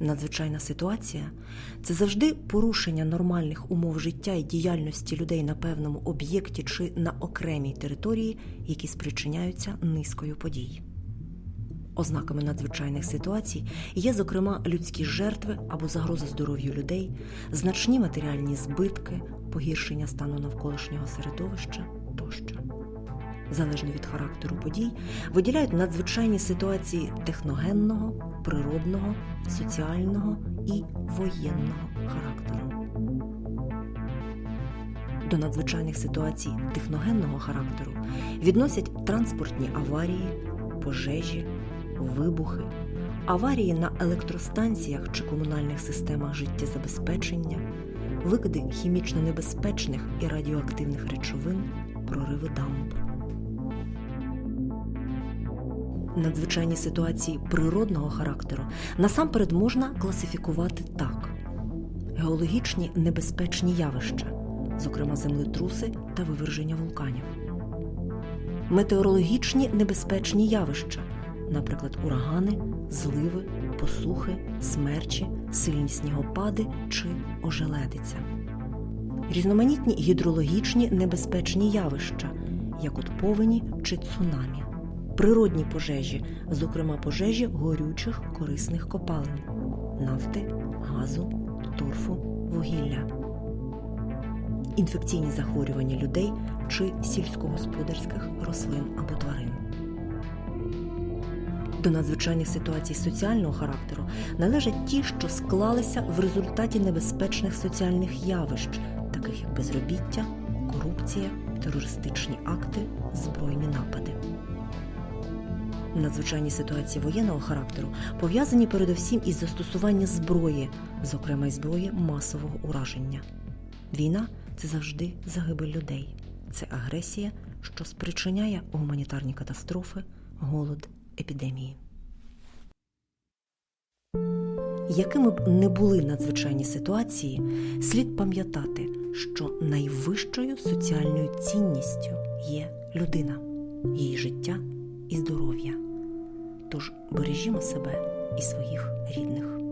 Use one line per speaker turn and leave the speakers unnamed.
Надзвичайна ситуація це завжди порушення нормальних умов життя і діяльності людей на певному об'єкті чи на окремій території, які спричиняються низкою подій. Ознаками надзвичайних ситуацій є, зокрема, людські жертви або загроза здоров'ю людей, значні матеріальні збитки, погіршення стану навколишнього середовища тощо. Залежно від характеру подій, виділяють надзвичайні ситуації техногенного, природного, соціального і воєнного характеру. До надзвичайних ситуацій техногенного характеру відносять транспортні аварії, пожежі, вибухи, аварії на електростанціях чи комунальних системах життєзабезпечення, викиди хімічно небезпечних і радіоактивних речовин, прориви дамб. Надзвичайні ситуації природного характеру. Насамперед можна класифікувати так: геологічні небезпечні явища, зокрема землетруси та виверження вулканів, метеорологічні небезпечні явища, наприклад, урагани, зливи, посухи, смерчі, сильні снігопади чи ожеледиця, різноманітні гідрологічні небезпечні явища, як от повені чи цунамі природні пожежі, зокрема пожежі горючих корисних копалин, нафти, газу, торфу, вугілля, інфекційні захворювання людей чи сільськогосподарських рослин або тварин. До надзвичайних ситуацій соціального характеру належать ті, що склалися в результаті небезпечних соціальних явищ, таких як безробіття, корупція, терористичні акти, збройні напади. Надзвичайні ситуації воєнного характеру пов'язані передусім із застосуванням зброї, зокрема й зброї масового ураження. Війна це завжди загибель людей, це агресія, що спричиняє гуманітарні катастрофи, голод, епідемії. Якими б не були надзвичайні ситуації, слід пам'ятати, що найвищою соціальною цінністю є людина, її життя і здоров'я. Тож бережімо себе і своїх рідних.